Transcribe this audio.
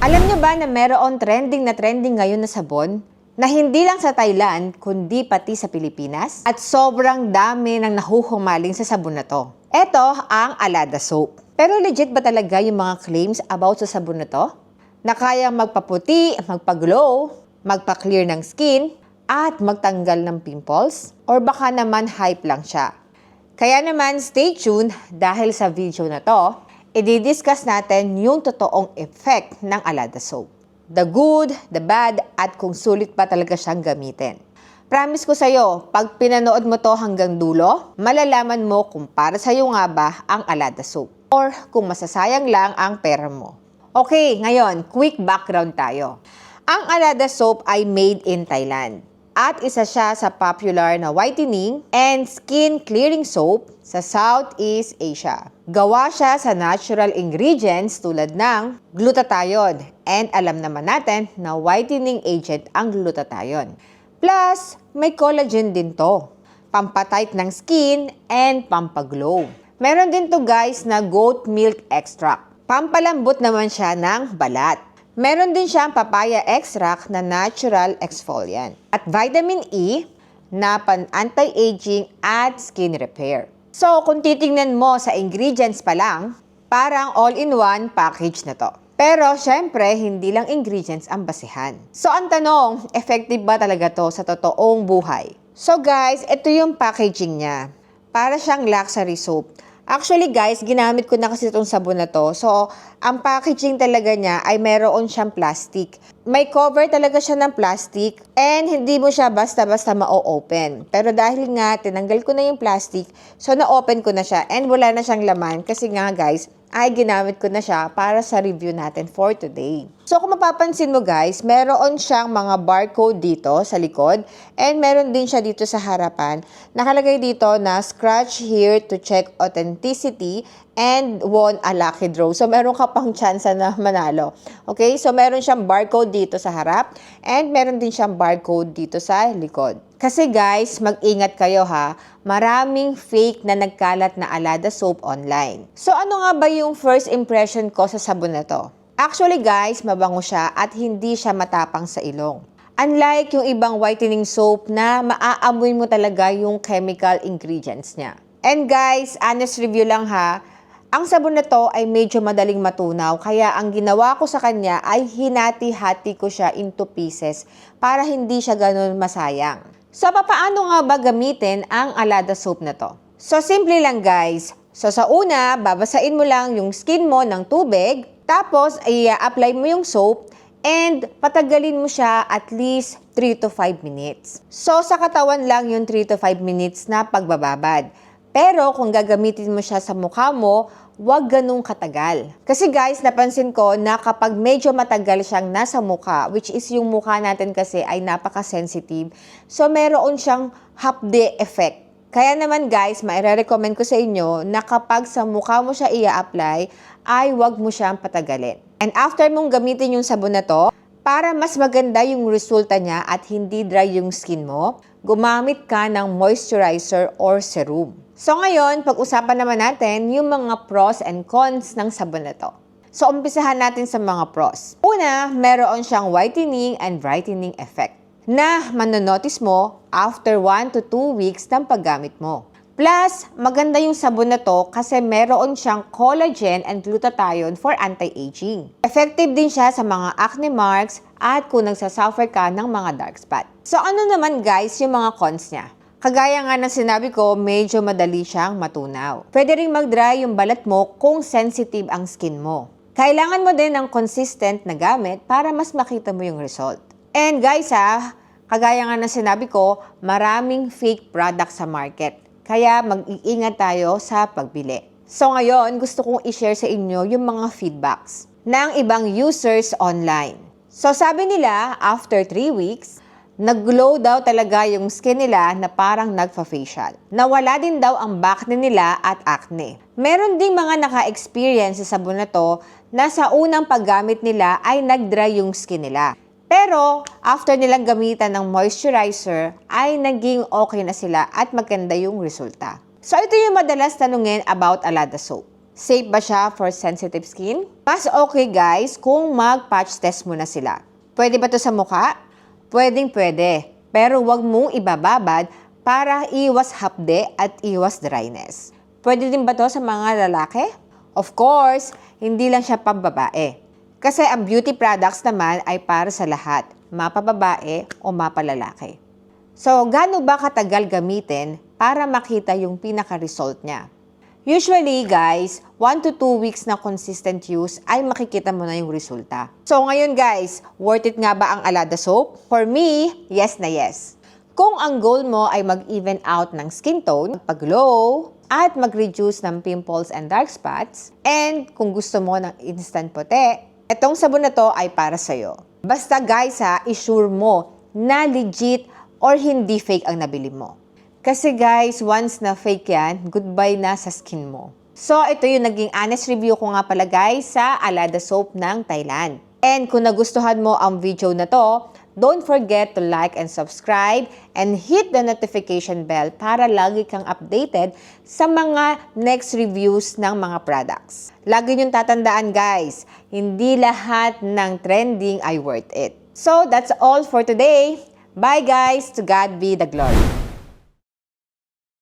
Alam nyo ba na meron trending na trending ngayon na sabon? Na hindi lang sa Thailand, kundi pati sa Pilipinas? At sobrang dami ng nahuhumaling sa sabon na to. Ito ang Alada Soap. Pero legit ba talaga yung mga claims about sa sabon na to? Na kayang magpaputi, magpaglow, magpa-clear ng skin, at magtanggal ng pimples? Or baka naman hype lang siya? Kaya naman, stay tuned dahil sa video na to, i-discuss natin yung totoong effect ng Alada Soap. The good, the bad, at kung sulit pa talaga siyang gamitin. Promise ko sa'yo, pag pinanood mo to hanggang dulo, malalaman mo kung para sa'yo nga ba ang Alada Soap or kung masasayang lang ang pera mo. Okay, ngayon, quick background tayo. Ang Alada Soap ay made in Thailand at isa siya sa popular na whitening and skin clearing soap sa Southeast Asia. Gawa siya sa natural ingredients tulad ng glutathione and alam naman natin na whitening agent ang glutathione. Plus, may collagen din to. Pampatight ng skin and pampaglow. Meron din to guys na goat milk extract. Pampalambot naman siya ng balat. Meron din siyang papaya extract na natural exfoliant. At vitamin E na pan-anti-aging at skin repair. So, kung titingnan mo sa ingredients pa lang, parang all-in-one package na to. Pero, syempre, hindi lang ingredients ang basihan. So, ang tanong, effective ba talaga to sa totoong buhay? So, guys, ito yung packaging niya. Para siyang luxury soap. Actually guys, ginamit ko na kasi itong sabon na to. So, ang packaging talaga niya ay meron siyang plastic. May cover talaga siya ng plastic and hindi mo siya basta-basta ma-open. Pero dahil nga, tinanggal ko na yung plastic, so na-open ko na siya and wala na siyang laman kasi nga guys, ay ginamit ko na siya para sa review natin for today. So kung mapapansin mo guys, meron siyang mga barcode dito sa likod and meron din siya dito sa harapan. Nakalagay dito na scratch here to check authenticity and won a lucky draw. So meron ka pang chance na manalo. Okay? So meron siyang barcode dito sa harap and meron din siyang barcode dito sa likod. Kasi guys, mag-ingat kayo ha. Maraming fake na nagkalat na Alada soap online. So ano nga ba yung first impression ko sa sabon na to? Actually guys, mabango siya at hindi siya matapang sa ilong. Unlike yung ibang whitening soap na maaamoy mo talaga yung chemical ingredients niya. And guys, honest review lang ha, ang sabon na to ay medyo madaling matunaw kaya ang ginawa ko sa kanya ay hinati-hati ko siya into pieces para hindi siya ganun masayang. So, paano nga ba gamitin ang Alada soap na to? So, simple lang guys. So, sa una, babasain mo lang yung skin mo ng tubig, tapos i-apply mo yung soap, and patagalin mo siya at least 3 to 5 minutes. So, sa katawan lang yung 3 to 5 minutes na pagbababad. Pero kung gagamitin mo siya sa mukha mo, wag ganung katagal. Kasi guys, napansin ko na kapag medyo matagal siyang nasa mukha, which is yung mukha natin kasi ay napaka-sensitive, so meron siyang hapde effect. Kaya naman guys, maire-recommend ko sa inyo na kapag sa mukha mo siya i-apply, ay wag mo siyang patagalin. And after mong gamitin yung sabon na to, para mas maganda yung resulta niya at hindi dry yung skin mo, gumamit ka ng moisturizer or serum. So ngayon, pag-usapan naman natin yung mga pros and cons ng sabon na to. So umpisahan natin sa mga pros. Una, meron siyang whitening and brightening effect na manonotice mo after 1 to 2 weeks ng paggamit mo. Plus, maganda yung sabon na to kasi meron siyang collagen and glutathione for anti-aging. Effective din siya sa mga acne marks at kung nagsasuffer ka ng mga dark spot. So ano naman guys yung mga cons niya? Kagaya nga ng sinabi ko, medyo madali siyang matunaw. Pwede rin mag-dry yung balat mo kung sensitive ang skin mo. Kailangan mo din ng consistent na gamit para mas makita mo yung result. And guys ha, kagaya nga ng sinabi ko, maraming fake products sa market. Kaya mag-iingat tayo sa pagbili. So ngayon, gusto kong i-share sa inyo yung mga feedbacks ng ibang users online. So sabi nila, after 3 weeks, nag-glow daw talaga yung skin nila na parang nagfa-facial. Nawala din daw ang acne nila at acne. Meron ding mga naka-experience sa sabon na to na sa unang paggamit nila ay nag-dry yung skin nila. Pero, after nilang gamitan ng moisturizer, ay naging okay na sila at maganda yung resulta. So, ito yung madalas tanungin about Alada Soap. Safe ba siya for sensitive skin? Mas okay guys kung mag-patch test muna sila. Pwede ba to sa mukha? Pwedeng pwede. Pero wag mong ibababad para iwas hapde at iwas dryness. Pwede din ba to sa mga lalaki? Of course, hindi lang siya pambabae. Kasi ang beauty products naman ay para sa lahat, mapababae o mapalalaki. So, gaano ba katagal gamitin para makita yung pinaka-result niya? Usually, guys, 1 to 2 weeks na consistent use ay makikita mo na yung resulta. So, ngayon guys, worth it nga ba ang Alada soap? For me, yes na yes. Kung ang goal mo ay mag-even out ng skin tone, pag-glow, at mag-reduce ng pimples and dark spots, and kung gusto mo ng instant puti, itong sabon na to ay para sa'yo. Basta guys ha, isure mo na legit or hindi fake ang nabili mo. Kasi guys, once na fake yan, goodbye na sa skin mo. So, ito yung naging honest review ko nga pala guys sa Alada Soap ng Thailand. And kung nagustuhan mo ang video na to, don't forget to like and subscribe and hit the notification bell para lagi kang updated sa mga next reviews ng mga products. Lagi niyong tatandaan guys, hindi lahat ng trending ay worth it. So, that's all for today. Bye guys! To God be the glory.